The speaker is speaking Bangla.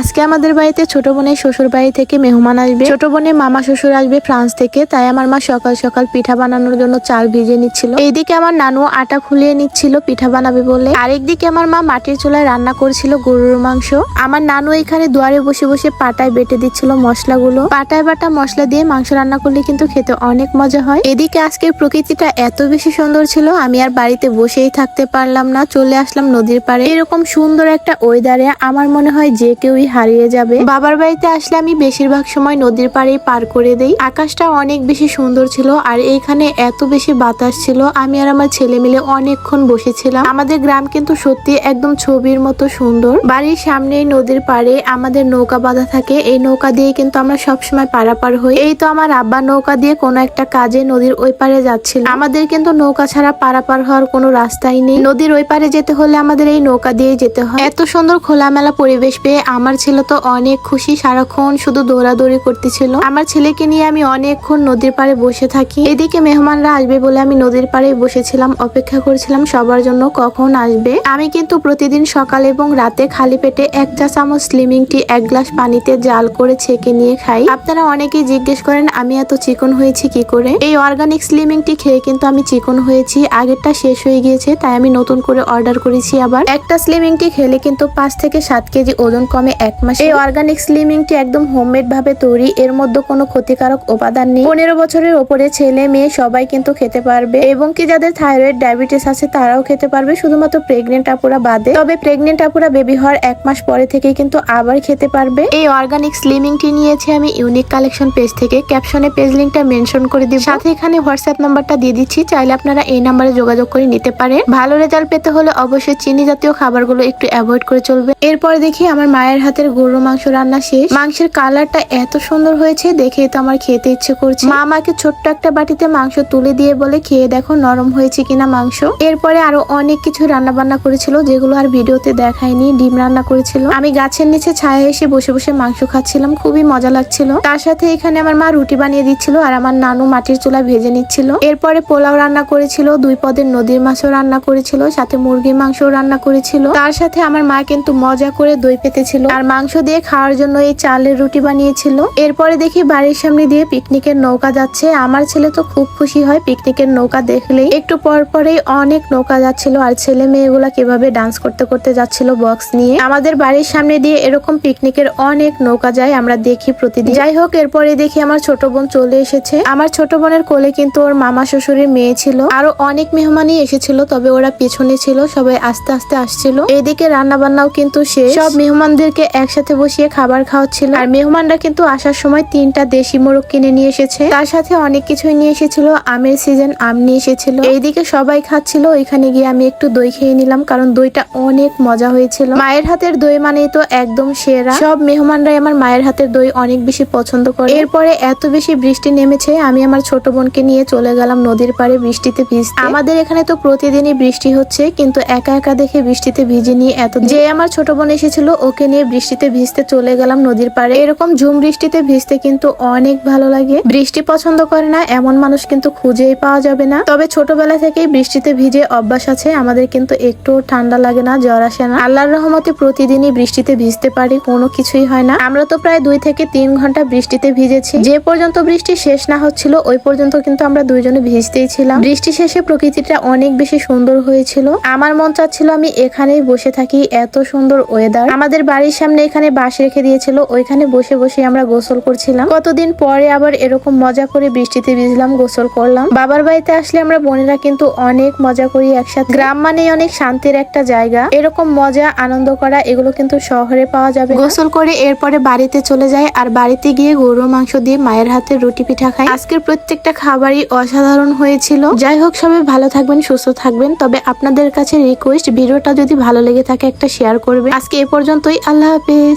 আজকে আমাদের বাড়িতে ছোট বোনের শ্বশুর বাড়ি থেকে মেহমান আসবে। ছোট বোনের মামা শ্বশুর আসবে ফ্রান্স থেকে, তাই আমার মা সকাল সকাল পিঠা বানানোর জন্য চাল ভিজিয়ে নিচ্ছিল। এইদিকে আমার নানু আটা খুলিয়ে নিচ্ছিল পিঠা বানাবে বলে। আরেকদিকে আমার মা মাটির চুলায় রান্না করছিল গরুর মাংস। আমার নানু এখানে দুয়ারে বসে বসে পাটায় বেটে দিচ্ছিল মশলাগুলো। পাটায় বাটা মশলা দিয়ে মাংস রান্না করলে কিন্তু খেতে অনেক মজা হয়। এদিকে আজকের প্রকৃতিটা এত বেশি সুন্দর ছিল, আমি আর বাড়িতে বসেই থাকতে পারলাম না, চলে আসলাম নদীর পাড়ে। এরকম সুন্দর একটা ওয়েদারে আমার মনে হয় যে কেউই হারিয়ে যাবে। বাবার বাড়িতে আসলে আমি বেশিরভাগ সময় নদীর পাড়েই পার করে দেই। আকাশটা অনেক বেশি সুন্দর ছিল আর এইখানে এত বেশি বাতাস ছিল। আমি আর আমার ছেলে মিলে অনেকক্ষণ বসেছিলাম। আমাদের গ্রাম কিন্তু সত্যি একদম ছবির মতো সুন্দর। বাড়ির সামনেই নদীর পাড়ে আমাদের নৌকা বাঁধা থাকে। এই নৌকা দিয়ে কিন্তু আমরা সবসময় পারাপার হই। এই তো আমার আব্বা নৌকা দিয়ে কোনো একটা কাজে নদীর ওই পারে যাচ্ছিল। আমাদের কিন্তু নৌকা ছাড়া পারাপার হওয়ার কোনো রাস্তাই নেই। নদীর ওই পারে যেতে হলে আমাদের এই নৌকা দিয়ে যেতে হয়। এত সুন্দর খোলামেলা পরিবেশ পেয়ে আমার ছেলে তো অনেক খুশি। সারাক্ষণ শুধু দৌড়াদৌড়ি করতেছিল। আমার ছেলেকে নিয়ে আমি অনেকক্ষণ নদীর পাড়ে বসে থাকি। এদিকে মেহমানরা আসবে বলে আমি নদীর পাড়ে বসেছিলাম, অপেক্ষা করছিলাম সবার জন্য কখন আসবে। আমি কিন্তু প্রতিদিন সকাল এবং রাতে খালি পেটে এক চা চামচ স্লিমিং টি, এক গ্লাস পানিতে জাল করে ছেঁকে নিয়ে খাই। আপনারা অনেকেই জিজ্ঞেস করেন, আমি এত চিকন হয়েছি কি করে? এই অর্গানিক স্লিমিং টি খেয়ে কিন্তু আমি চিকন হয়েছি। আগেরটা শেষ হয়ে গিয়েছে, তাই আমি নতুন করে অর্ডার করেছি আবার। একটা স্লিমিং টি খেলে কিন্তু পাঁচ থেকে সাত কেজি ওজন কমে এক মাসে। এই অর্গানিক স্লিমিং টি একদম হোমমেড ভাবে তৈরি। এর মধ্যে কোনো ক্ষতিকারক উপাদান নেই। পনেরো বছরের ওপরে ছেলে মেয়ে সবাই কিন্তু খেতে পারবে। এবং কি যাদের থাইরয়েড ডায়াবেটিস আছে, তারাও খেতে পারবে। শুধুমাত্র প্রেগনেন্ট আপুরা বাদে। তবে প্রেগনেন্ট আপুরা বেবি হওয়ার এক মাস পরে থেকেই কিন্তু আবার খেতে পারবে। এই অর্গানিক স্লিমিং টি নিয়েছি আমি ইউনিক কালেকশন পেজ থেকে। ক্যাপশনে পেজ লিঙ্কটা মেনশন করে দিব। সাথে এখানে হোয়াটসঅ্যাপ নাম্বারটা দিয়ে দিচ্ছি। চাইলে আপনারা এই নাম্বারে যোগাযোগ করে নিতে পারেন। ভালো রেজাল্ট পেতে হলে অবশ্যই চিনি জাতীয় খাবারগুলো একটু অ্যাভয়েড করে চলবে এরপর দেখি আমার মায়ের হাতের গরুর মাংস রান্না শেষ। মাংসের কালারটা এত সুন্দর হয়েছে, দেখে তো আমার খেতে ইচ্ছে করছে। মা আমাকে ছোট্ট একটা বাটিতে মাংস তুলে দিয়ে বলে, খেয়ে দেখো নরম হয়েছে কিনা মাংস? এরপরে আরও অনেক কিছু রান্না বান্না করেছিল, যেগুলো আর ভিডিওতে দেখায়নি, ডিম রান্না করেছিল। আমি গাছের নিচে ছায়া এসে বসে বসে মাংস খাচ্ছিলাম, খুবই মজা লাগছিল। তার সাথে এখানে আমার মা রুটি বানিয়ে দিচ্ছিল আর আমার নানু মাটির চুলা ভেজে নিচ্ছিল। এরপরে পোলাও রান্না করেছিল, দুই পদের নদীর মাছও রান্না করেছিল, সাথে মুরগির মাংসও রান্না করেছিল। তার সাথে আমার মা কিন্তু মজা করে দই পেতেছিল। আর মাংস দিয়ে খাওয়ার জন্য এই চালের রুটি বানিয়েছিল। এরপরে দেখি বাড়ির সামনে দিয়ে পিকনিকের নৌকা যাচ্ছে। আমার ছেলে তো খুব খুশি হয় পিকনিকের নৌকা দেখলেই। একটু পর পরেই অনেক নৌকা যাচ্ছিল আর ছেলে মেয়েগুলা কীভাবে ডান্স করতে করতে যাচ্ছিল বক্স নিয়ে। আমাদের বাড়ির সামনে দিয়ে এরকম পিকনিকের অনেক নৌকা যায় আমরা দেখি প্রতিদিন। যাই হোক, এরপরে দেখি আমার ছোট বোন চলে এসেছে। আমার ছোট বোনের কোলে কিন্তু ওর মামা শ্বশুরের মেয়ে ছিল। আরও অনেক মেহমানই এসেছিল, তবে ওরা পেছনে ছিল, সবাই আস্তে আস্তে আসছিল। এইদিকে রান্না বান্নাও কিন্তু শেষ। সব মেহমানদেরকে একসাথে বসিয়ে খাবার খাওয়াচ্ছিল। আর মেহমানরা কিন্তু আসার সময় তিনটা দেশি মোরগ কিনে নিয়ে এসেছে। তার সাথে অনেক কিছুই নিয়ে এসেছিল। আমের সিজন আম নিয়ে এসেছিল। এইদিকে সবাই খাচ্ছিল। ওইখানে গিয়ে আমি একটু দই খেয়ে নিলাম, কারণ দইটা অনেক মজা হয়েছিল। মায়ের হাতের দই মানেই তো একদম সেরা। সব মেহমানরাই আমার মায়ের হাতের দই অনেক বেশি পছন্দ করে। এরপরে এত বেশি বৃষ্টি নেমেছে, আমি আমার ছোট বোনকে নিয়ে চলে গেলাম নদীর পাড়ে বৃষ্টিতে ভিজতে। আমাদের এখানে তো প্রতিদিনই বৃষ্টি হচ্ছে, কিন্তু একা একা দেখে বৃষ্টিতে ভিজে নিয়ে এত যে আমার ছোট বোন এসেছিল, ওকে নিয়ে বৃষ্টিতে ভিজতে চলে গেলাম নদীর পাড়ে। এরকম ঝুম বৃষ্টিতে ভিজতে কিন্তু অনেক ভালো লাগে। বৃষ্টি পছন্দ করে না, এমন মানুষ কিন্তু খুঁজেই পাওয়া যাবে না। তবে ছোটবেলা থেকেই বৃষ্টিতে ভিজে অভ্যাস আছে, আমাদের কিন্তু একটু ঠান্ডা লাগে না, জ্বর আসে না। আল্লাহর রহমতে প্রতিদিনই বৃষ্টিতে ভিজতে পারি, কোনো কিছুই হয় না। আমরা তো প্রায় দুই থেকে তিন ঘণ্টা বৃষ্টিতে ভিজেছি। যে পর্যন্ত বৃষ্টি শেষ না হচ্ছিল, ওই পর্যন্ত কিন্তু আমরা দুইজনে ভিজতেই ছিলাম। বৃষ্টি শেষে প্রকৃতিটা অনেক বেশি সুন্দর হয়েছিল। আমার মন চাচ্ছিল আমি এখানেই বসে থাকি, এত সুন্দর ওয়েদার আমাদের বাড়ির সামনে এখানে বাঁশ রেখে দিয়েছিল, ওইখানে বসে বসে আমরা গোসল করছিলাম। কতদিন পরে আবার এরকম মজা করে বৃষ্টিতে ভিজলাম, গোসল করলাম। বাবার বাড়িতে আসলে আমরা বোনেরা কিন্তু অনেক মজা করি একসাথে। গ্রাম মানেই অনেক শান্তির একটা জায়গা। এরকম মজা, আনন্দ করা, এগুলো কিন্তু শহরে পাওয়া যাবে গোসল করে এরপরে বাড়িতে চলে যায় আর বাড়িতে গিয়ে গরুর মাংস দিয়ে মায়ের হাতে রুটি পিঠা খাই। আজকের প্রত্যেকটা খাবারই অসাধারণ হয়েছিল। যাই হোক, সবাই ভালো থাকবেন, সুস্থ থাকবেন। তবে আপনাদের কাছে রিকোয়েস্ট ভিডিওটা যদি ভালো লেগে থাকে একটা শেয়ার করবে আজকে এ পর্যন্তই। আল্লাহ habis.